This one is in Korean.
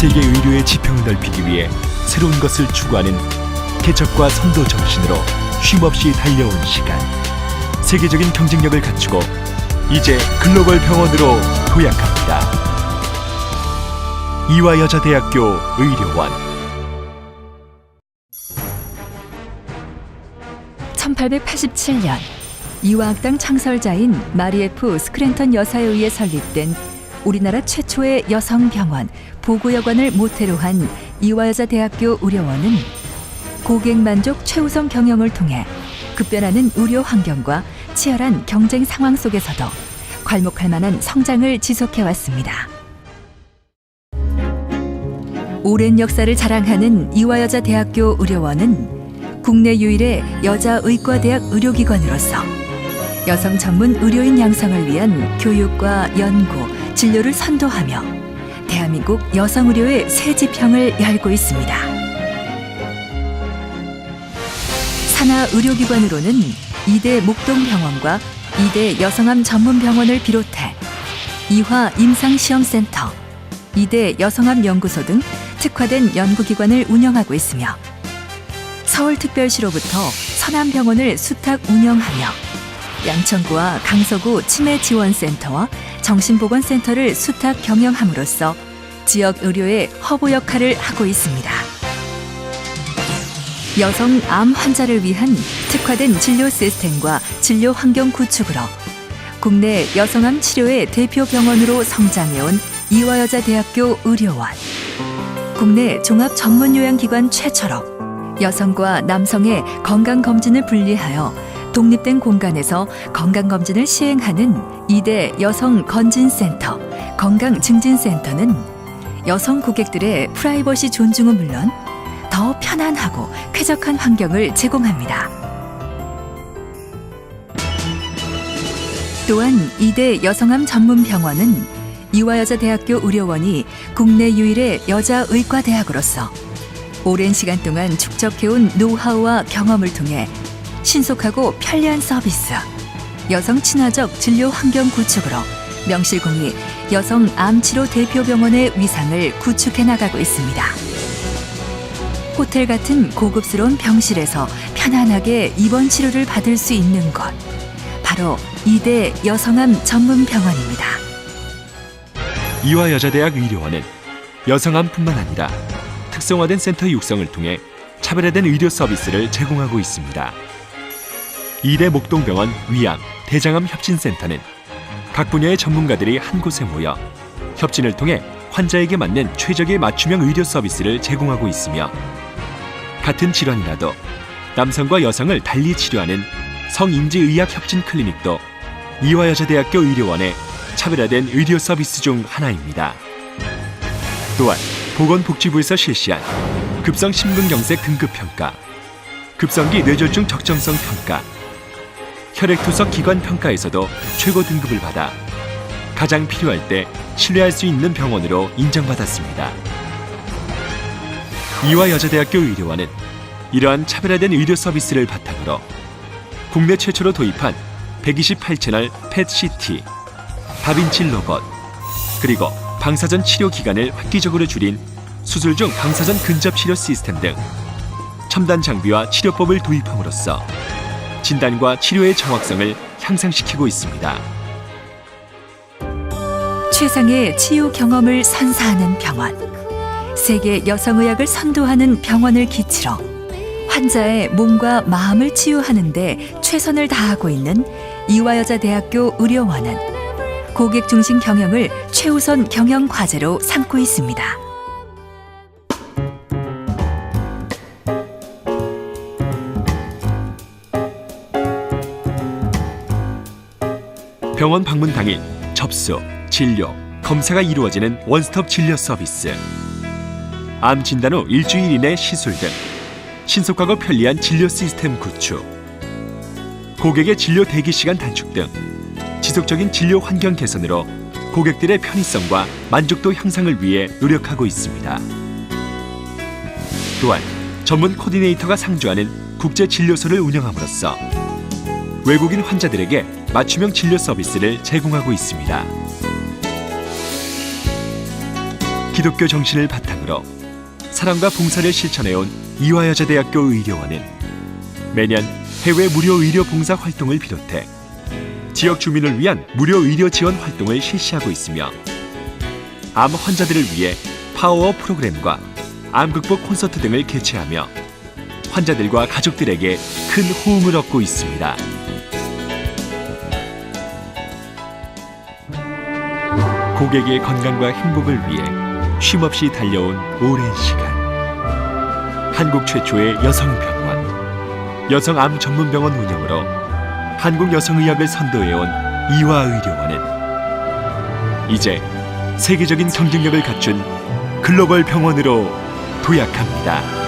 세계 의료의 지평을 넓히기 위해 새로운 것을 추구하는 개척과 선도 정신으로 쉼없이 달려온 시간. 세계적인 경쟁력을 갖추고 이제 글로벌 병원으로 도약합니다. 이화여자대학교 의료원 1887년 이화학당 창설자인 마리에프 스크랜턴 여사에 의해 설립된 우리나라 최초의 여성 병원 보고여관을 모태로 한 이화여자대학교 의료원은 고객 만족 최우선 경영을 통해 급변하는 의료 환경과 치열한 경쟁 상황 속에서도 괄목할 만한 성장을 지속해 왔습니다. 오랜 역사를 자랑하는 이화여자대학교 의료원은 국내 유일의 여자 의과대학 의료기관으로서 여성 전문 의료인 양성을 위한 교육과 연구, 진료를 선도하며 대한민국 여성 의료의 새 지평을 열고 있습니다. 산하 의료기관으로는 이대 목동병원과 이대 여성암 전문병원을 비롯해 이화 임상시험센터, 이대 여성암 연구소 등 특화된 연구기관을 운영하고 있으며 서울특별시로부터 서남병원을 수탁 운영하며 양천구와 강서구 치매지원센터와 정신보건센터를 수탁 경영함으로써 지역 의료의 허브 역할을 하고 있습니다. 여성 암 환자를 위한 특화된 진료 시스템과 진료 환경 구축으로 국내 여성암 치료의 대표 병원으로 성장해온 이화여자대학교 의료원. 국내 종합 전문 요양기관 최초로 여성과 남성의 건강 검진을 분리하여 독립된 공간에서 건강 검진을 시행하는 이대 여성 건진센터 건강증진센터는 여성 고객들의 프라이버시 존중은 물론 더 편안하고 쾌적한 환경을 제공합니다. 또한 이대 여성암 전문 병원은 이화여자대학교 의료원이 국내 유일의 여자 의과대학으로서 오랜 시간 동안 축적해온 노하우와 경험을 통해 신속하고 편리한 서비스, 여성 친화적 진료 환경 구축으로 명실공히 여성 암치료 대표병원의 위상을 구축해 나가고 있습니다. 호텔 같은 고급스러운 병실에서 편안하게 입원 치료를 받을 수 있는 곳, 바로 이대 여성암 전문 병원입니다. 이화여자대학 의료원은 여성암뿐만 아니라 특성화된 센터 육성을 통해 차별화된 의료 서비스를 제공하고 있습니다. 이대 목동병원 위암 대장암 협진센터는 각 분야의 전문가들이 한 곳에 모여 협진을 통해 환자에게 맞는 최적의 맞춤형 의료 서비스를 제공하고 있으며 같은 질환이라도 남성과 여성을 달리 치료하는 성인지의학 협진 클리닉도 이화여자대학교 의료원의 차별화된 의료 서비스 중 하나입니다. 또한 보건복지부에서 실시한 급성 심근경색 등급 평가, 급성기 뇌졸중 적정성 평가, 혈액투석 기관 평가에서도 최고 등급을 받아 가장 필요할 때 신뢰할 수 있는 병원으로 인정받았습니다. 이화여자대학교 의료원은 이러한 차별화된 의료 서비스를 바탕으로 국내 최초로 도입한 128채널 펫CT, 다빈치 로봇, 그리고 방사선 치료 기간을 획기적으로 줄인 수술 중 방사선 근접 치료 시스템 등 첨단 장비와 치료법을 도입함으로써 진단과 치료의 정확성을 향상시키고 있습니다. 최상의 치유 경험을 선사하는 병원. 세계 여성의학을 선도하는 병원을 기치로 환자의 몸과 마음을 치유하는데 최선을 다하고 있는 이화여자대학교 의료원은 고객 중심 경영을 최우선 경영 과제로 삼고 있습니다. 병원 방문 당일 접수, 진료, 검사가 이루어지는 원스톱 진료 서비스. 암 진단 후 일주일 이내 시술 등 신속하고 편리한 진료 시스템 구축. 고객의 진료 대기 시간 단축 등 지속적인 진료 환경 개선으로 고객들의 편의성과 만족도 향상을 위해 노력하고 있습니다. 또한 전문 코디네이터가 상주하는 국제 진료소를 운영함으로써 외국인 환자들에게 맞춤형 진료 서비스를 제공하고 있습니다. 기독교 정신을 바탕으로 사랑과 봉사를 실천해온 이화여자대학교 의료원은 매년 해외 무료 의료 봉사 활동을 비롯해 지역 주민을 위한 무료 의료 지원 활동을 실시하고 있으며 암 환자들을 위해 파워업 프로그램과 암 극복 콘서트 등을 개최하며 환자들과 가족들에게 큰 호응을 얻고 있습니다. 고객의 건강과 행복을 위해 쉼없이 달려온 오랜 시간. 한국 최초의 여성병원, 여성암 전문병원 운영으로 한국 여성의학을 선도해온 이화의료원은 이제 세계적인 경쟁력을 갖춘 글로벌 병원으로 도약합니다.